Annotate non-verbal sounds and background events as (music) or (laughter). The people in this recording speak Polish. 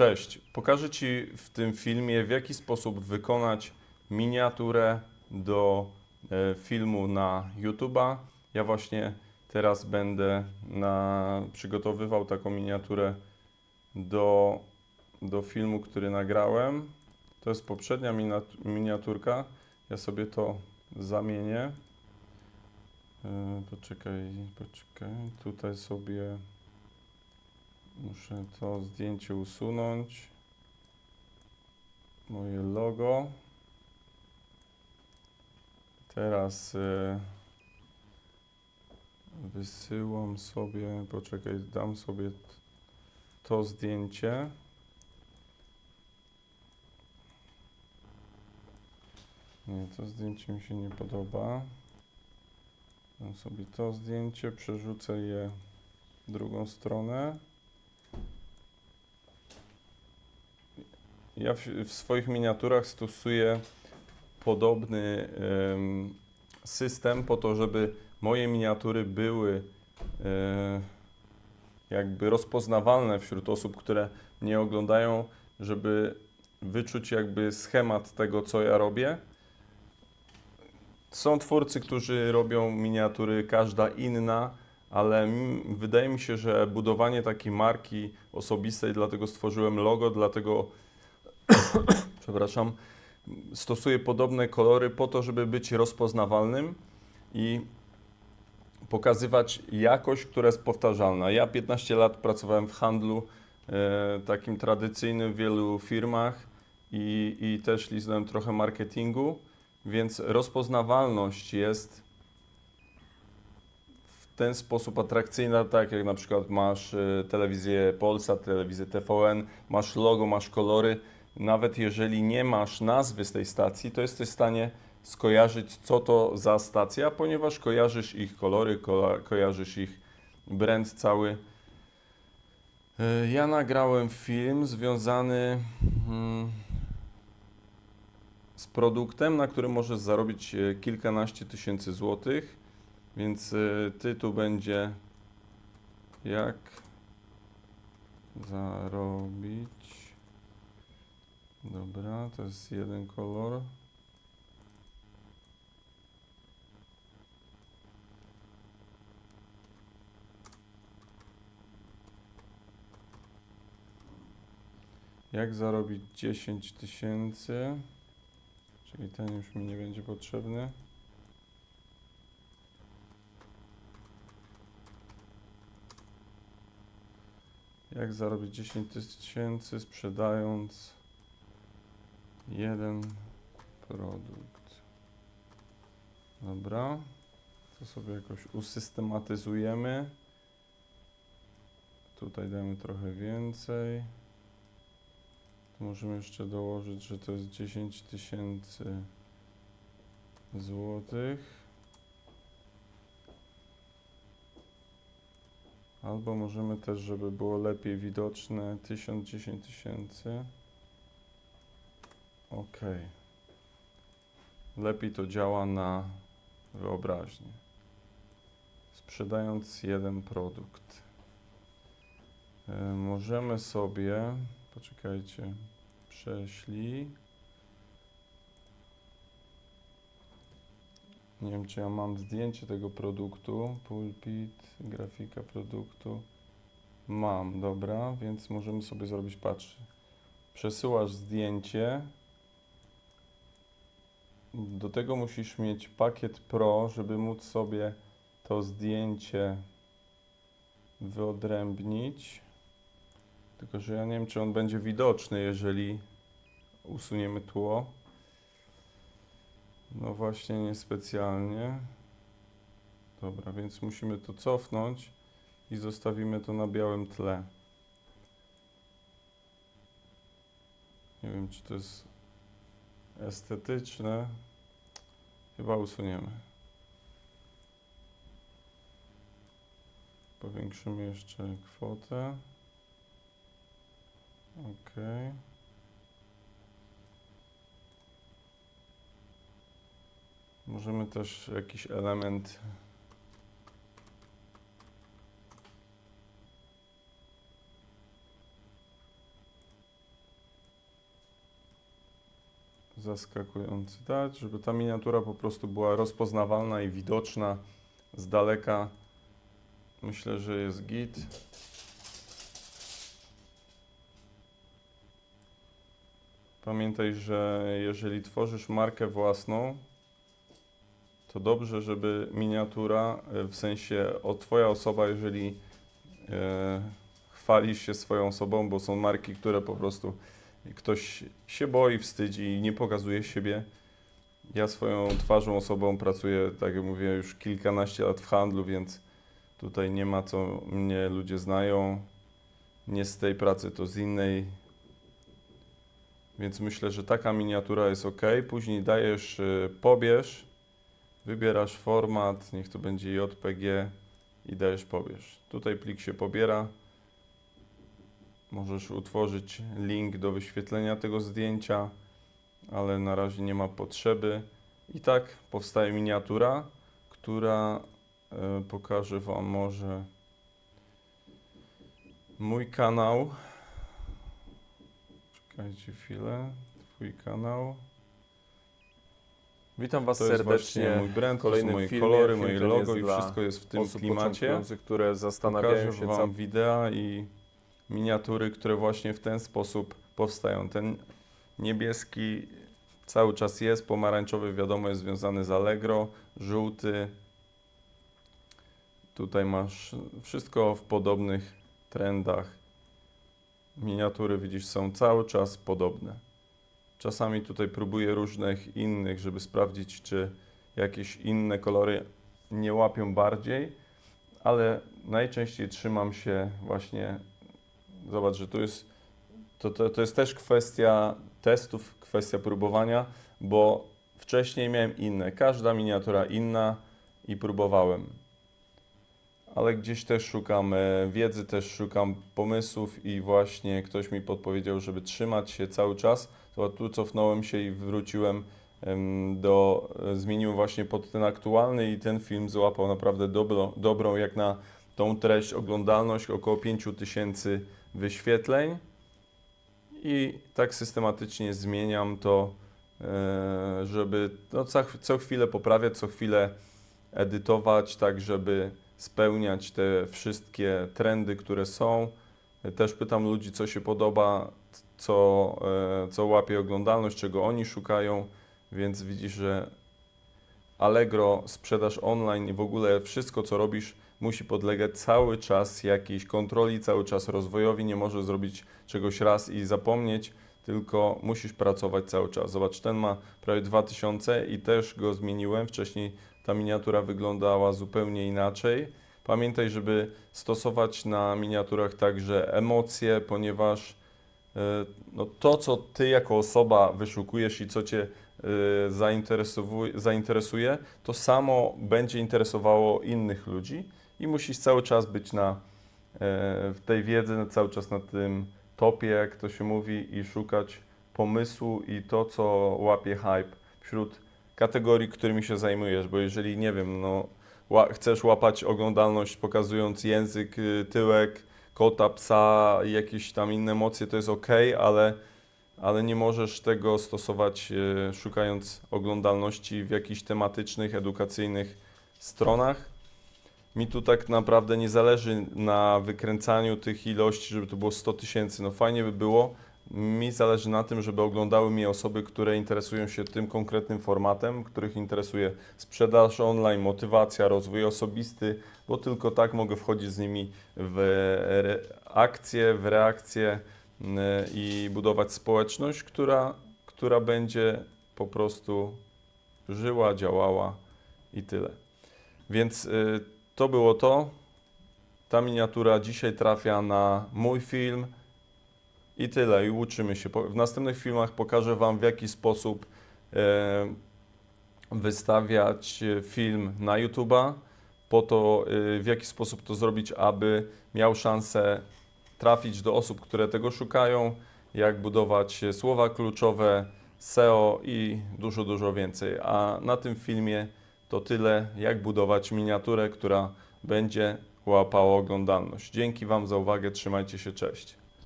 Cześć, pokażę Ci w tym filmie, w jaki sposób wykonać miniaturę do e, filmu na YouTube'a. Ja właśnie teraz będę na, przygotowywał taką miniaturę do, do filmu, który nagrałem. To jest poprzednia miniaturka. Ja sobie to zamienię. E, Poczekaj, poczekaj. Tutaj sobie muszę to zdjęcie usunąć. Moje logo. Teraz e, wysyłam sobie, poczekaj, dam sobie to zdjęcie. Nie, to zdjęcie mi się nie podoba. Dam sobie to zdjęcie, przerzucę je w drugą stronę. Ja w, w swoich miniaturach stosuję podobny em, system po to, żeby moje miniatury były e, jakby rozpoznawalne wśród osób, które mnie oglądają, żeby wyczuć jakby schemat tego, co ja robię. Są twórcy, którzy robią miniatury, każda inna, ale wydaje mi się, że budowanie takiej marki osobistej, dlatego stworzyłem logo, dlatego (coughs) przepraszam, stosuję podobne kolory po to, żeby być rozpoznawalnym i pokazywać jakość, która jest powtarzalna. Ja 15 lat pracowałem w handlu e, takim tradycyjnym w wielu firmach i, i też liznąłem trochę marketingu, więc rozpoznawalność jest w ten sposób atrakcyjna, tak jak na przykład masz e, telewizję Polsat, telewizję TVN, masz logo, masz kolory, nawet jeżeli nie masz nazwy z tej stacji, to jesteś w stanie skojarzyć, co to za stacja, ponieważ kojarzysz ich kolory, ko kojarzysz ich brand cały. E, Ja nagrałem film związany mm, z produktem, na którym możesz zarobić e, kilkanaście tysięcy złotych, więc e, tytuł będzie jak zarobić Dobra, to jest jeden kolor. Jak zarobić 10 tysięcy? Czyli ten już mi nie będzie potrzebny. Jak zarobić 10 tysięcy sprzedając jeden produkt. Dobra. To sobie jakoś usystematyzujemy. Tutaj damy trochę więcej. Tu możemy jeszcze dołożyć, że to jest 10 tysięcy złotych. Albo możemy też, żeby było lepiej widoczne, 1000, 10 tysięcy. Ok. Lepiej to działa na wyobraźnię. Sprzedając jeden produkt. E, możemy sobie, poczekajcie, prześlij. Nie wiem, czy ja mam zdjęcie tego produktu. Pulpit, grafika produktu. Mam, dobra, więc możemy sobie zrobić, patrz. Przesyłasz zdjęcie. Do tego musisz mieć pakiet Pro, żeby móc sobie to zdjęcie wyodrębnić. Tylko, że ja nie wiem, czy on będzie widoczny, jeżeli usuniemy tło. No właśnie, niespecjalnie. Dobra, więc musimy to cofnąć i zostawimy to na białym tle. Nie wiem, czy to jest estetyczne. Chyba usuniemy. Powiększymy jeszcze kwotę. OK. Możemy też jakiś element zaskakujący dać, żeby ta miniatura po prostu była rozpoznawalna i widoczna z daleka. Myślę, że jest git. Pamiętaj, że jeżeli tworzysz markę własną, to dobrze, żeby miniatura, e, w sensie o Twoja osoba, jeżeli e, chwalisz się swoją osobą, bo są marki, które po prostu ktoś się boi, wstydzi i nie pokazuje siebie. Ja swoją twarzą, osobą pracuję, tak jak mówię, już kilkanaście lat w handlu, więc tutaj nie ma co mnie ludzie znają. Nie z tej pracy, to z innej. Więc myślę, że taka miniatura jest ok. Później dajesz y, pobierz, wybierasz format, niech to będzie JPG i dajesz pobierz. Tutaj plik się pobiera. Możesz utworzyć link do wyświetlenia tego zdjęcia, ale na razie nie ma potrzeby. I tak powstaje miniatura, która e, pokaże Wam może mój kanał. Czekajcie chwilę. Twój kanał. Witam Was To jest serdecznie mój brand, kolejnym moje filmie. kolory, moje logo jest i wszystko jest w tym klimacie. które zastanawiają Pokażę się, Wam co wideo i miniatury, które właśnie w ten sposób powstają. Ten niebieski cały czas jest, pomarańczowy wiadomo jest związany z Allegro, żółty. Tutaj masz wszystko w podobnych trendach. Miniatury widzisz są cały czas podobne. Czasami tutaj próbuję różnych innych, żeby sprawdzić, czy jakieś inne kolory nie łapią bardziej ale najczęściej trzymam się właśnie. Zobacz, że tu jest. To, to, to jest też kwestia testów, kwestia próbowania, bo wcześniej miałem inne. Każda miniatura inna i próbowałem. Ale gdzieś też szukam e, wiedzy, też szukam pomysłów i właśnie ktoś mi podpowiedział, żeby trzymać się cały czas. To tu cofnąłem się i wróciłem em, do, e, zmieniłem właśnie pod ten aktualny i ten film złapał naprawdę dobro, dobrą jak na tą treść oglądalność, około 5000 wyświetleń i tak systematycznie zmieniam to, e, żeby no, co, chwilę poprawiać, co chwilę edytować, tak żeby spełniać te wszystkie trendy, które są. Też pytam ludzi, co się podoba, co, e, co łapie oglądalność, czego oni szukają. Więc widzisz, że Allegro, sprzedaż online i w ogóle wszystko, co robisz, musi podlegać cały czas jakiejś kontroli, cały czas rozwojowi. Nie możesz zrobić czegoś raz i zapomnieć, tylko musisz pracować cały czas. Zobacz, ten ma prawie 2000 i też go zmieniłem. Wcześniej ta miniatura wyglądała zupełnie inaczej. Pamiętaj, żeby stosować na miniaturach także emocje, ponieważ e, no, to, co ty jako osoba wyszukujesz i co cię zainteresowuje, zainteresuje, to samo będzie interesowało innych ludzi i musisz cały czas być na, e, w tej wiedzy, cały czas na tym topie, jak to się mówi, i szukać pomysłu i to, co łapie hype wśród kategorii, którymi się zajmujesz, bo jeżeli, nie wiem, no, chcesz łapać oglądalność pokazując język, y, tyłek, kota, psa i jakieś tam inne emocje, to jest ok, ale ale nie możesz tego stosować e, szukając oglądalności w jakichś tematycznych, edukacyjnych stronach. Mi tu tak naprawdę nie zależy na wykręcaniu tych ilości, żeby to było 100 tysięcy. No fajnie by było. Mi zależy na tym, żeby oglądały mnie osoby, które interesują się tym konkretnym formatem, których interesuje sprzedaż online, motywacja, rozwój osobisty, bo tylko tak mogę wchodzić z nimi w akcje, w reakcje i budować społeczność, która, która będzie po prostu żyła, działała i tyle. Więc y, to było to. Ta miniatura dzisiaj trafia na mój film i tyle. I uczymy się. W następnych filmach pokażę Wam, w jaki sposób e, wystawiać e, film na YouTube'a, po to, e, w jaki sposób to zrobić, aby miał szansę trafić do osób, które tego szukają, jak budować słowa kluczowe, SEO i dużo, dużo więcej. A na tym filmie to tyle, jak budować miniaturę, która będzie łapała oglądalność. Dzięki Wam za uwagę, trzymajcie się, cześć.